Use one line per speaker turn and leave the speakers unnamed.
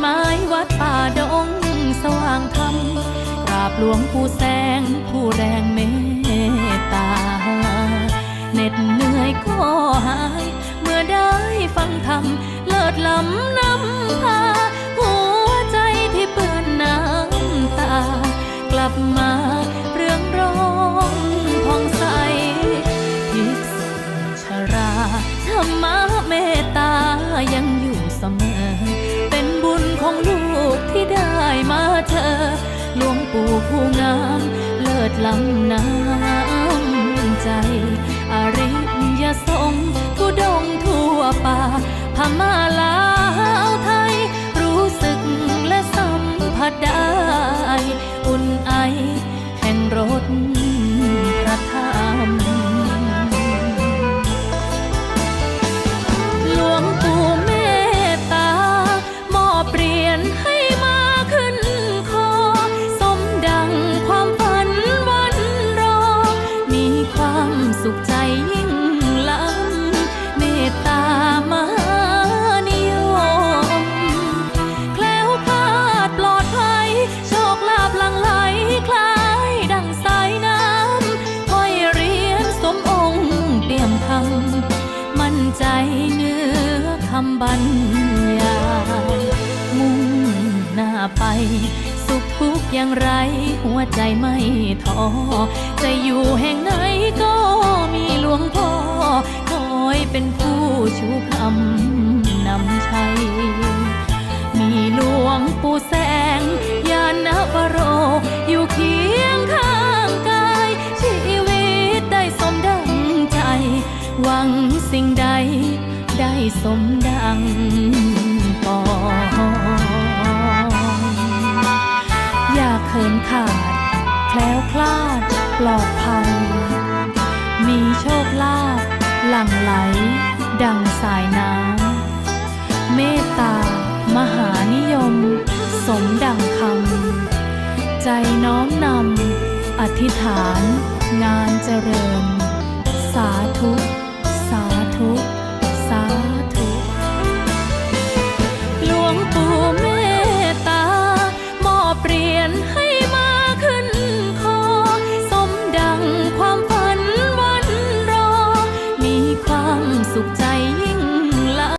หมายวัดป่าดงสว่างธรรมกราบหลวงปู่แสงผู้แรงเมตตาเหน็ดเหนื่อยก็หาย เมื่อได้ฟังธรรมเลิศล้ำนำพาหัวใจที่เปื้อนน้ำตา กลับมาเรื่องร้องผ่องใสภิกษุชราธรรมะเมตตายังอยู่เสมอ ผู้งามเลิศล้ำน้ำใจอริยสงฆ์ทุดงทั่วป่าพม่าลาวไทย รู้สึกและสัมผัสได้ อุ่นไอแห่งรถ ใจเนื้อคำบรรยายมุ่งหน้าไป สุขทุกอย่างไร หัวใจไม่ท้อจะอยู่แห่งไหนก็มีหลวงพ่อคอยเป็นผู้ชูคำนำชัยมีหลวงปู่แส สมดังปองอยากเขินขาด แคล้วคลาดปลอดภัย มีโชคลาภหลั่งไหล ดังสายน้ำเมตตามหานิยม สมดังคำใจน้อมนำอธิษฐาน งานเจริญ สาธุ